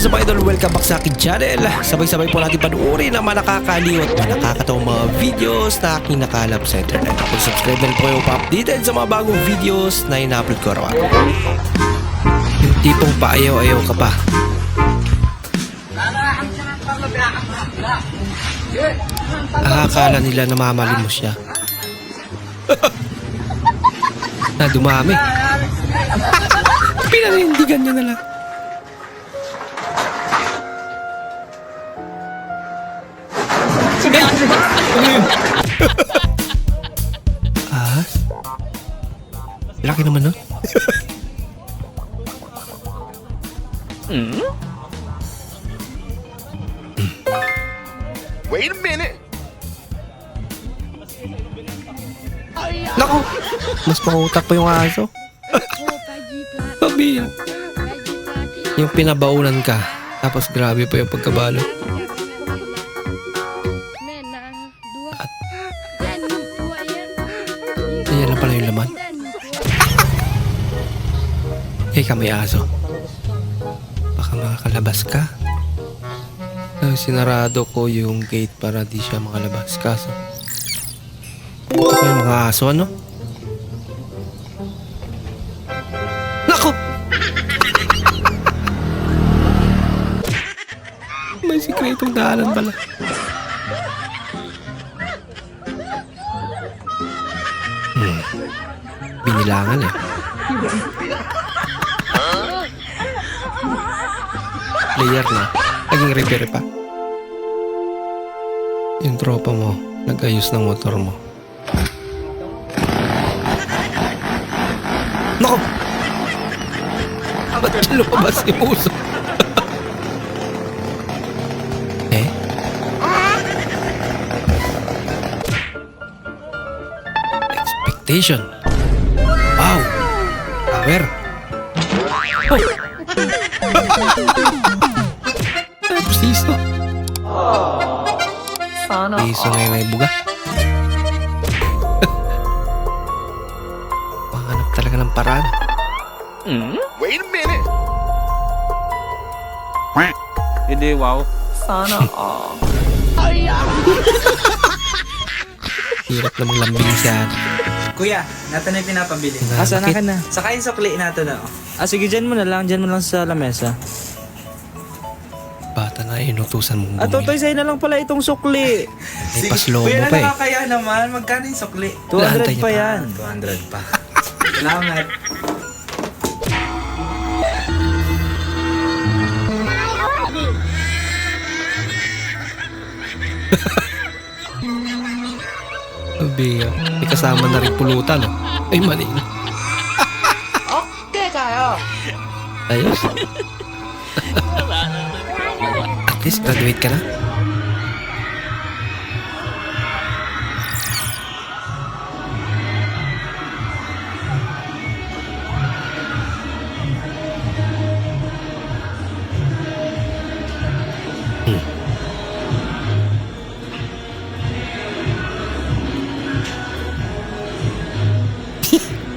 is up idol? Welcome back sa akin channel. Sabay-sabay po natin panuorin ang mga nakakaliw at mga nakakatawang mga videos na aking nakalap sa internet. Kung subscribe na rin po kayo pa-updated sa mga bagong videos na ina-upload ko araw-araw. Yung tipong paayaw-ayaw ka pa. Akakala nila namamali mo siya. na dumami. Pinanindigan niya na lang. Ah? Laki naman nun. Wait a minute. Naku! Mas pangutak pa yung aso. Sabi yan. Yung pinabaunan ka. Tapos grabe pa yung pagkabalo. Eh ka may aso. Baka makakalabas ka. Ah, sinarado ko yung gate para di siya makalabas. Kaso, yung mga aso ano? Nako! May sikretong daanan pala. Hmm. Binilangan eh. Player na. Naging repair pa. Yung tropa mo, nag-ayos ng motor mo. Nako! Ba't siya lumabas si Muso? eh? Expectation. Wow! Power. Oh! Piso ngayon ay buga. Mahanap talaga ng paraan. Wait a minute. Hindi, wow. Sana all. Hirap namang lambing siya. Kuya, nato na yung pinapabili. Asa na ka na? Saka yung sukli nato na. oh. Ah, sige, dyan mo na lang. Dyan mo lang sa lamesa. Na inutusan mong At bumili. totoy sa'yo na lang pala itong sukli. May paslobo Kuya, pa eh. nakakaya naman. Magkano yung sukli? 200 Naantay niya pa pa. yan. 200 pa. Salamat. Sabi ah, may kasama na rin pulutan. Oh. Ay, mali na. Okay kayo. Ayos. Least graduate ka na. Hmm.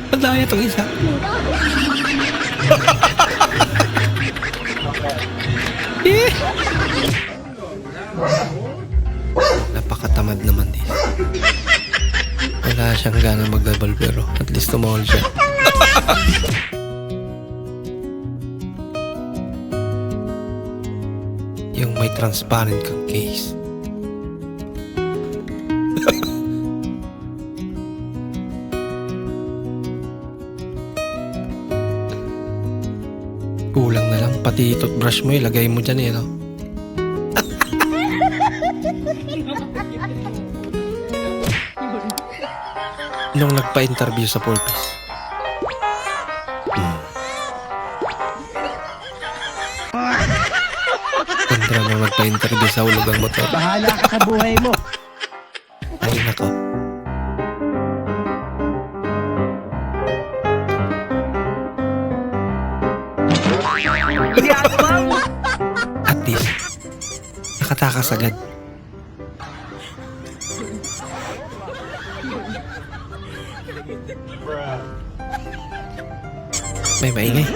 Madaya itong isa. Napakatamad naman din. Wala siyang gana magdabal pero at least tumawal siya. Yung may transparent kang case. Kulang na lang. Pati toothbrush mo ilagay mo dyan eh. No? Nung nagpa-interview sa Purpose. Hmm. Kontra nung nagpa-interview sa ulugang motor. Bahala ka sa buhay mo. Ay nako. At least, nakatakas agad. May maingay.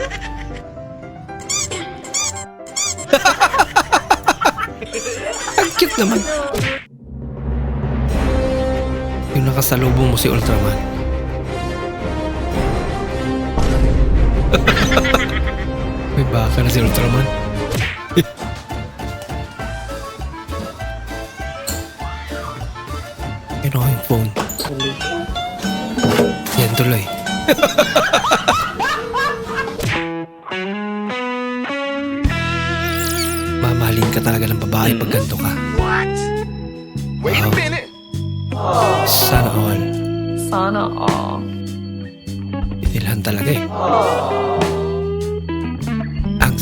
Ang cute naman. Yung nakasalubong mo si Ultraman. Baka na si Ultraman. Ano yung phone? Yan tuloy. Mamahalin ka talaga ng babae pag ganito ka. What? Wait a Wow. minute. Sana all. Sana all. Inilhan talaga eh. Ang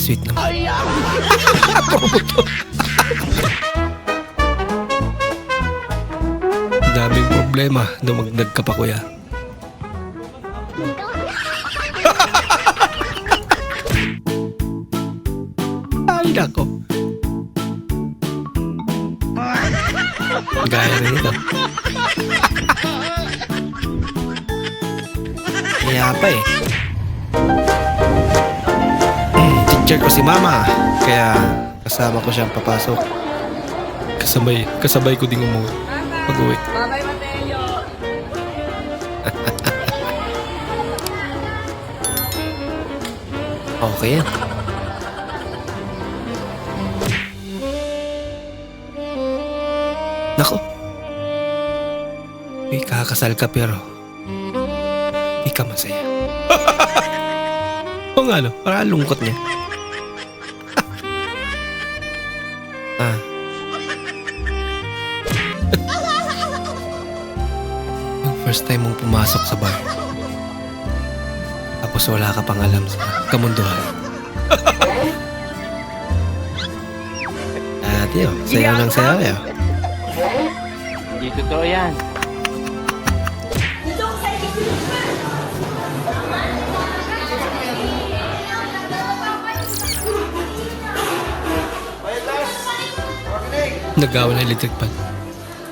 sweet naman. Daming problema dumagdag ka pa kuya. Ay nako. Gaya rin ito. Kaya pa eh. Teacher ko si mama. Kaya kasama ko siyang papasok. Kasabay, kasabay ko din umuwi. Pag-uwi. Babay, Mateo. Okay yan. Nako. May kakasal ka pero di ka masaya. o nga no, parang lungkot niya. Yung first time mong pumasok sa bar. Tapos wala ka pang alam sa kamunduhan. At yun, sayaw ng sayaw yun. Hindi totoo yan. Nagawa ng electric pan.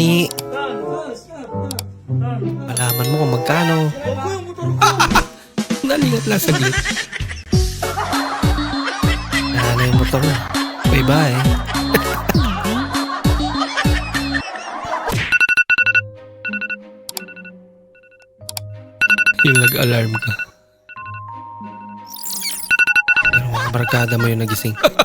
ni. Malaman mo kung magkano. Nalingat lang saglit. Wala na yung motor mo. Bye-bye. yung nag-alarm ka. Pero mga barkada mo yung nagising.